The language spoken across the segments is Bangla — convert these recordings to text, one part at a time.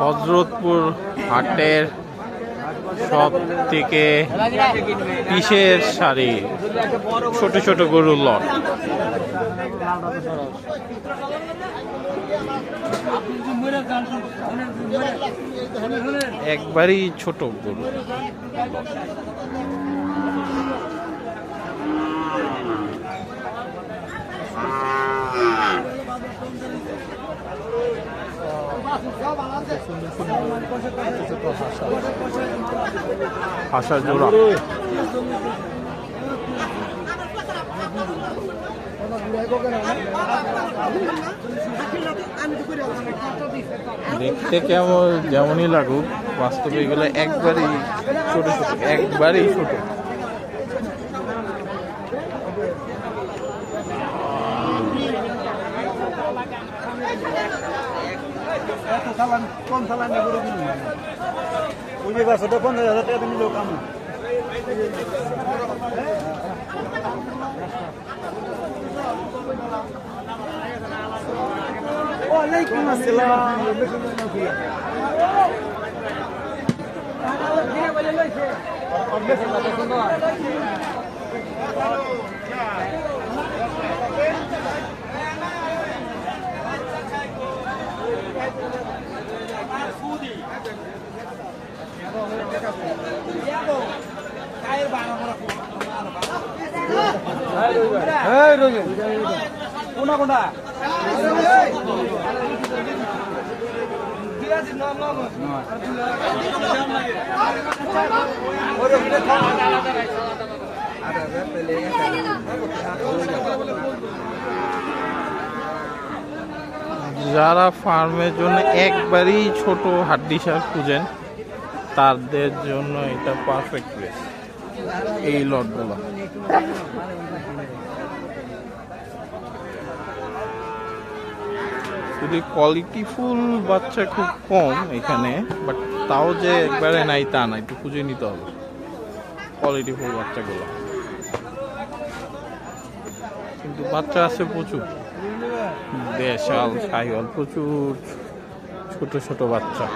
হজরতপুর হাটের সব থেকে পিসের শাড়ি ছোট ছোট গরুর লট। একবারই ছোট গরু জোড়া। দেখতে কেমন যেমনই লাগুক বাস্তবে এগুলো একবারই ছোট ছোট একবারই ছোট। এত চালান কম চালান করে দিন ওই যে ওটা পনেরো হাজার টাকা নিলেও কাম না। ওয়ালাইকুম আসসালাম এই রোজে যারা ফার্মের জন্য একবারই ছোট হাড্ডি সার খুঁজেন তাদের জন্য এটা পারফেক্ট প্লেস এই লটগুলো। যদি কোয়ালিটি ফুল বাচ্চা খুব কম এখানে বাট তাও যে একবারে নাই তা না, একটু খুঁজে নিতে হবে। কোয়ালিটি ফুল বাচ্চাগুলো। কিন্তু বাচ্চা আছে প্রচুর। দেশাল, সাইওয়াল, প্রচুর ছোট ছোট বাচ্চা।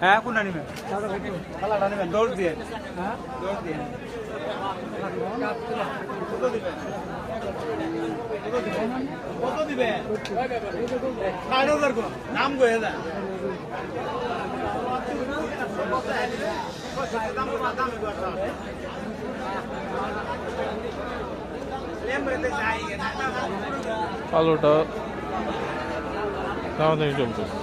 হ্যাঁ কোনটা নেবেন খালাটা নেবেন দৌড় দিয়ে। দৌড় দিয়ে কত দিবেন নাম গো কালোটা দামাদামি চলতেছে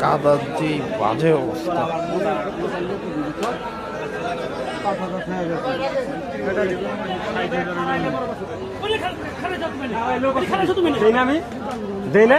কাদার যে বাজে অবস্থা। দেই না আমি? দেই না?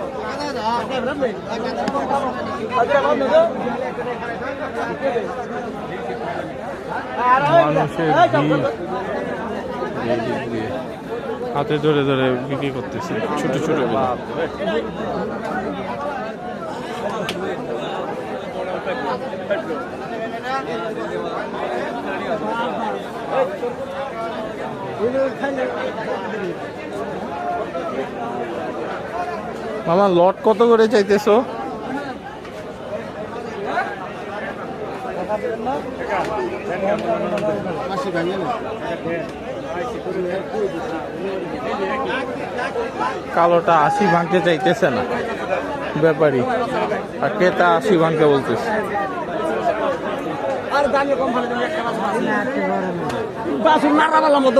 মানুষের। হাতে ধরে ধরে বিক্রি করতেছে ছোট ছোটগুলো। মামা, লট কত করে চাইতেছো? কালোটা আশি ভাঙতে চাইতেছে না, ব্যাপারী। আর ক্রেতা আশি ভাঙতে বলতেছে। আর বাসুর মারা বেলা মতো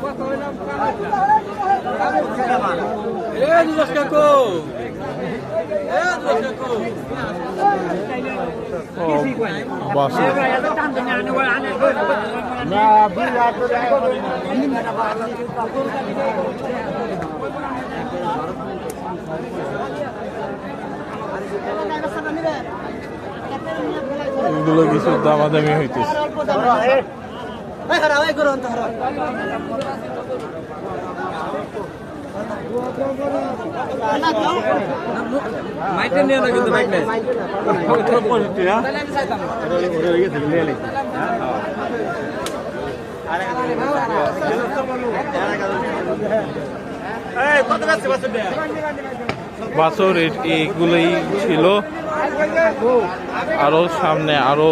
কাকা এবার তো নিয়ে আসলাম বাসুর কি ও, বাসুর এগুলো কিছু দামাদামি হইতেছে। মাইকে নিয়ে না কিন্তু বাইক নাই বাছর এ- এইগুলোই ছিল। আরও সামনে আরও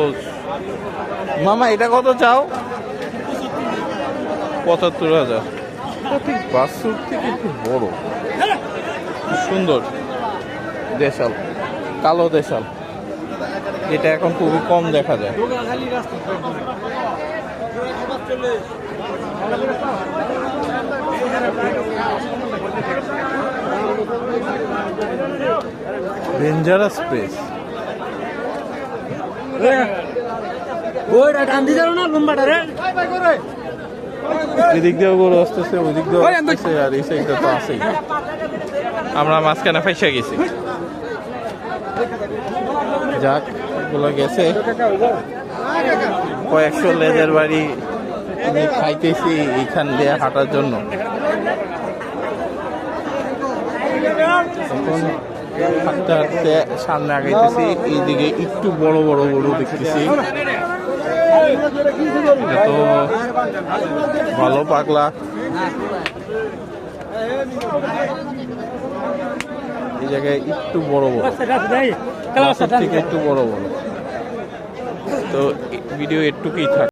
মামা এটা কত চাও? পঁচাত্তর হাজার। থেকে একটু বড়। সুন্দর। দেশাল। কালো দেশাল। এটা এখন খুবই কম দেখা যায়। ডেঞ্জারাস প্লেস ওইটা যাও না লম্বাটা রে। এদিক দিয়েও গরু আসতেছে ওই দিক দিয়েও আসতেছে আর এই সাইডটা তো আছেই। আমরা মাঝখানে ফাইসা গেছি। যাক এগুলো গেছে। কয়েকশো লেজের বাড়ি আমি খাইতেছি এইখান দিয়ে হাঁটার জন্য। হাঁটতে হাঁটতে সামনে আগাইতেছি এইদিকে একটু বড় বড় গরু দেখতেছি। এটা তো ভালো পাগলা। এই জায়গায় একটু বড় বড়। থেকে একটু বড় বড়। তো ভিডিও একটুকুই থাকে।